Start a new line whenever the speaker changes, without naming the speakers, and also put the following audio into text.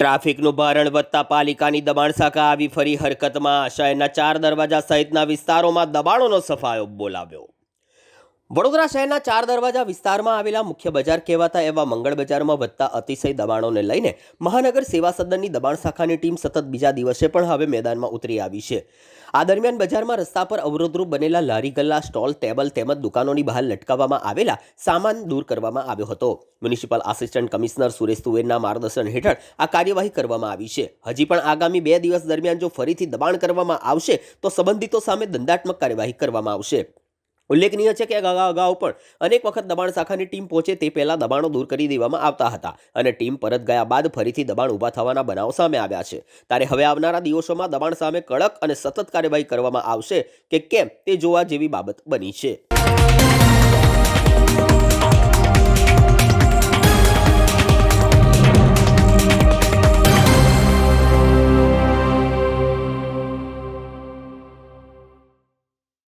ટ્રાફિકનું ભારણ વધતા પાલિકાની દબાણ શાખા આવી ફરી હરકતમાં. શહેરના ચાર દરવાજા સહિતના વિસ્તારોમાં દબાણોનો સફાયો બોલાવ્યો. વડોદરા શહેરના ચાર દરવાજા વિસ્તારમાં આવેલા મુખ્ય બજાર કહેવાતા એવા મંગળ બજારમાં વધતા અતિશય દબાણોને લઈને મહાનગર સેવા સદનની દબાણ શાખાની ટીમ સતત બીજા દિવસે પણ હવે મેદાનમાં ઉતરી આવી છે. આ દરમિયાન બજારમાં રસ્તા પર અવરોધરૂપ બનેલા લારી, ગલ્લા, સ્ટોલ, ટેબલ તેમજ દુકાનોની બહાર લટકાવવામાં આવેલા સામાન દૂર કરવામાં આવ્યો હતો. મ્યુનિસિપલ આસિસ્ટન્ટ કમિશનર સુરેશ તુવેરના માર્ગદર્શન હેઠળ આ કાર્યવાહી કરવામાં આવી છે. હજી પણ આગામી બે દિવસ દરમિયાન જો ફરીથી દબાણ કરવામાં આવશે, તો સંબંધિતો સામે દંડાત્મક કાર્યવાહી કરવામાં આવશે. ઉલ્લેખનીય છે કે અગાઉ પણ અનેક વખત દબાણ શાખાની ટીમ પહોંચે તે પહેલાં દબાણો દૂર કરી દેવામાં આવતા હતા અને ટીમ પરત ગયા બાદ ફરીથી દબાણ ઊભા થવાના બનાવ સામે આવ્યા છે. ત્યારે હવે આવનારા દિવસોમાં દબાણ સામે કડક અને સતત કાર્યવાહી કરવામાં આવશે કે કેમ તે જોવા જેવી બાબત બની છે.